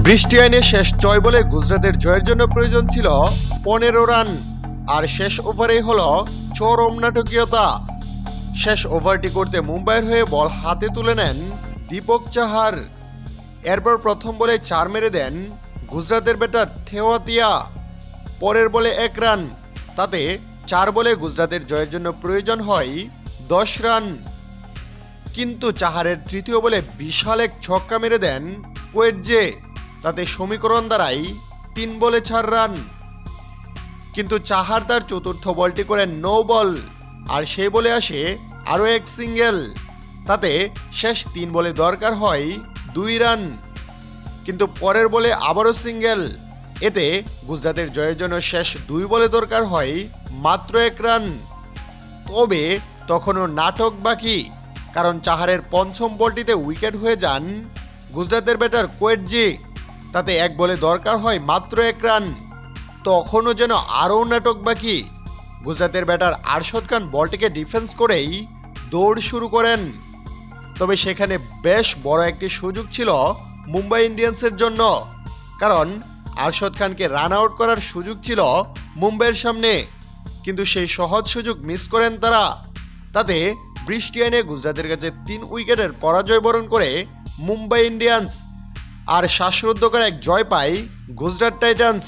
বৃষ্টি আইনে শেষ ছয় বলে গুজরাটের জয়ের জন্য প্রয়োজন ছিল পনেরো রান। আর শেষ ওভারে হলো চরম নাটকীয়তা। শেষ ওভারটি করতে মুম্বাইয়ের হয়ে বল হাতে তুলে নেন দীপক চাহার। এরপর প্রথম বলে চার মেরে দেন গুজরাটের ব্যাটার থেওয়াতিয়া পরের বলে এক রান। তাতে চার বলে গুজরাটের জয়ের জন্য প্রয়োজন হয় দশ রান। কিন্তু চাহারের তৃতীয় বলে বিশাল এক ছক্কা মেরে দেন কোয়েটজে। তাতে সমীকরণ দাঁড়ায় তিন বলে চার রান। কিন্তু চাহার তার চতুর্থ বলটি করে নো বল, আর সেই বলে আসে আরও এক সিঙ্গেল। তাতে শেষ তিন বলে দরকার হয় দুই রান। কিন্তু পরের বলে আবারও সিঙ্গেল। এতে গুজরাটের জয়ের জন্য শেষ দুই বলে দরকার হয় মাত্র এক রান। তবে তখনও নাটক বাকি, কারণ চাহারের পঞ্চম বলটিতে উইকেট হয়ে যান গুজরাটের ব্যাটার কোয়েটজি। তাতে এক বলে দরকার হয় মাত্র এক রান। তখনও যেন আরও নাটক বাকি। গুজরাটের ব্যাটার আরশদ খান বলটিকে ডিফেন্স করেই দৌড় শুরু করেন। তবে সেখানে বেশ বড় একটি সুযোগ ছিল মুম্বাই ইন্ডিয়ান্সের জন্য। কারণ আরশদ খানকে রান আউট করার সুযোগ ছিল মুম্বাইয়ের সামনে। কিন্তু সেই সহজ সুযোগ মিস করেন তারা। তাতে বৃষ্টি আইনে গুজরাটের কাছে তিন উইকেটের পরাজয় বরণ করে মুম্বাই ইন্ডিয়ান্স। আর শ্বাসরুদ্ধকর এক জয় পায় গুজরাট টাইটান্স।